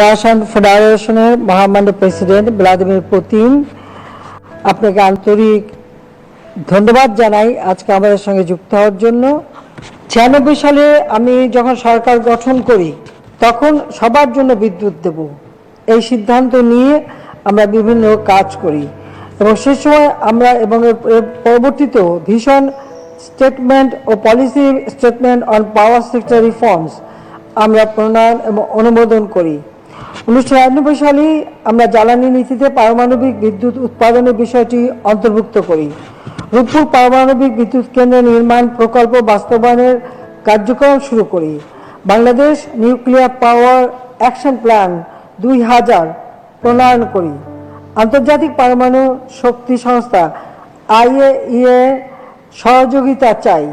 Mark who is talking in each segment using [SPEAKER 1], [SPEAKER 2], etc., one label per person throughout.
[SPEAKER 1] Russian ফেডারেশনের মহামান্য president Vladimir Putin, আপনাকে আন্তরিক ধন্যবাদ জানাই আজকে আমাদের সঙ্গে যুক্ত হওয়ার জন্য। ছিয়ানব্বই সালে আমি যখন সরকার গঠন করি, তখন সবার জন্য বিদ্যুৎ দেব। এই সিদ্ধান্ত নিয়ে আমরা বিভিন্ন কাজ করি এবং সে সময় আমরা এবং পরবর্তীতেও ভীষণ statement O policy statement on power sector reforms আমরা প্রণয়ন এবং অনুমোদন করি। উনিশশো নিরানব্বই সালে আমরা জ্বালানি নীতিতে পারমাণবিক বিদ্যুৎ উৎপাদনের বিষয়টি অন্তর্ভুক্ত করি। রূপপুর পারমাণবিক বিদ্যুৎ কেন্দ্র নির্মাণ প্রকল্প বাস্তবায়নের কার্যক্রম শুরু করি। Bangladesh nuclear power action plan দুই হাজার প্রণয়ন করি। আন্তর্জাতিক পরমাণু শক্তি সংস্থা আইএইএ সহযোগিতা চাই।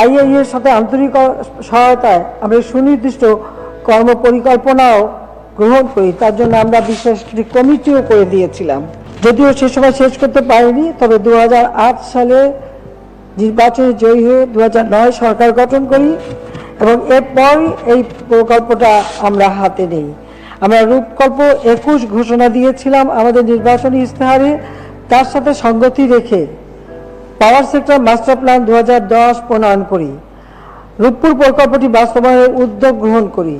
[SPEAKER 1] আইএই এর সাথে আন্তরিক সহায়তায় আমরা সুনির্দিষ্ট কর্মপরিকল্পনাও গ্রহণ করি, তার জন্য আমরা বিশেষ কমিটিও করে দিয়েছিলাম। যদিও সে সময় শেষ করতে পারিনি, তবে দু হাজার আট সালে নির্বাচনে জয়ী হয়ে দু হাজার নয় সরকার গঠন করি এবং এরপর এই প্রকল্পটা আমরা হাতে নেই। আমরা রূপকল্প একুশ ঘোষণা দিয়েছিলাম আমাদের নির্বাচনী ইস্তেহারে তার সাথে সঙ্গতি রেখে পাওয়ার সেক্টর মাস্টার প্ল্যান দু হাজার দশ প্রণয়ন করি। রূপপুর প্রকল্পটি বাস্তবায়নের উদ্যোগ গ্রহণ করি।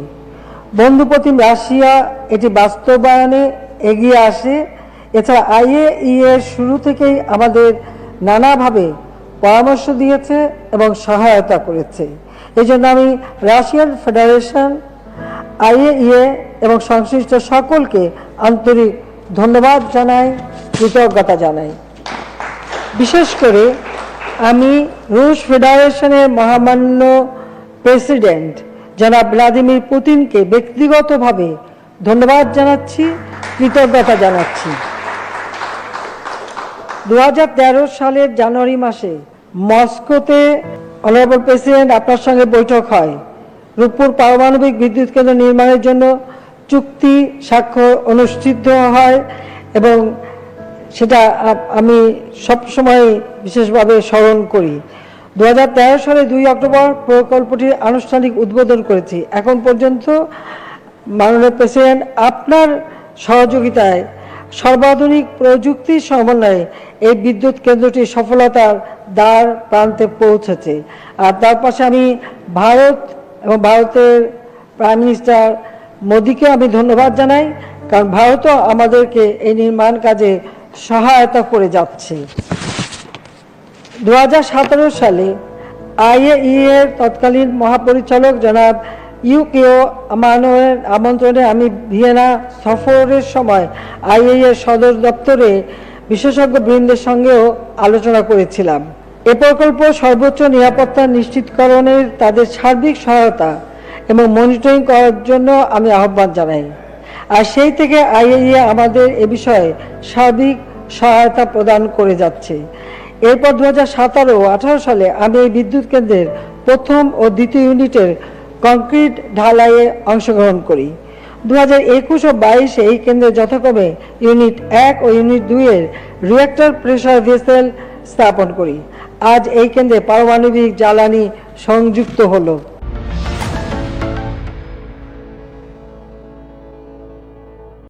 [SPEAKER 1] বন্ধুপ্রতিম রাশিয়া এটি বাস্তবায়নে এগিয়ে আসে। এছাড়া আইএই এর শুরু থেকেই আমাদের নানাভাবে পরামর্শ দিয়েছে এবং সহায়তা করেছে। এই জন্য আমি রাশিয়ান ফেডারেশন, আইএইএ এবং সংশ্লিষ্ট সকলকে আন্তরিক ধন্যবাদ জানাই, কৃতজ্ঞতা জানাই। বিশেষ করে আমি রুশ ফেডারেশনের মহামান্য প্রেসিডেন্ট জনাব ভ্লাদিমির পুতিনকে ব্যক্তিগতভাবে ধন্যবাদ জানাচ্ছি, কৃতজ্ঞতা জানাচ্ছি। দু হাজার তেরো সালের জানুয়ারি মাসে মস্কোতে অনারেবল প্রেসিডেন্ট আপনার সঙ্গে বৈঠক হয়। রূপপুর পারমাণবিক বিদ্যুৎ কেন্দ্র নির্মাণের জন্য চুক্তি স্বাক্ষর অনুষ্ঠিত হয় এবং সেটা আমি সবসময় বিশেষভাবে স্মরণ করি। দু হাজার তেরো সালে দুই অক্টোবর প্রকল্পটির আনুষ্ঠানিক উদ্বোধন করেছি। এখন পর্যন্ত মাননীয় প্রেসিডেন্ট আপনার সহযোগিতায় সর্বাধুনিক প্রযুক্তির সমন্বয়ে এই বিদ্যুৎ কেন্দ্রটি সফলতার দ্বার প্রান্তে পৌঁছেছে। আর তার পাশে আমি ভারত এবং ভারতের প্রাইম মিনিস্টার মোদীকে আমি ধন্যবাদ জানাই, কারণ ভারতও আমাদেরকে এই নির্মাণ কাজে সহায়তা করে যাচ্ছে। দু হাজার সতেরো সালে আইএই এর তৎকালীন মহাপরিচালক জনাব ইউকেও আমানোয়ের আমন্ত্রণে আমি ভিয়েনা সফরের সময় আইএই এর সদর দপ্তরে বিশেষজ্ঞ বৃন্দের সঙ্গেও আলোচনা করেছিলাম। এ প্রকল্প সর্বোচ্চ নিরাপত্তা নিশ্চিতকরণের তাদের সার্বিক সহায়তা এবং মনিটরিং করার জন্য আমি আহ্বান জানাই। আর সেই থেকে আইএইএ আমাদের এ বিষয়ে সার্বিক সহায়তা প্রদান করে যাচ্ছে। এরপর দু হাজার সতেরো আঠারো সালে আমি এই বিদ্যুৎ কেন্দ্রের প্রথম ও দ্বিতীয় ইউনিটের কংক্রিট ঢালাইয়ে অংশগ্রহণ করি। দু হাজার একুশ ও বাইশে এই কেন্দ্রে যথাক্রমে ইউনিট এক ও ইউনিট দুইয়ের রিয়েক্টর প্রেশার ভেসেল স্থাপন করি। আজ এই কেন্দ্রে পারমাণবিক জ্বালানি সংযুক্ত হলো।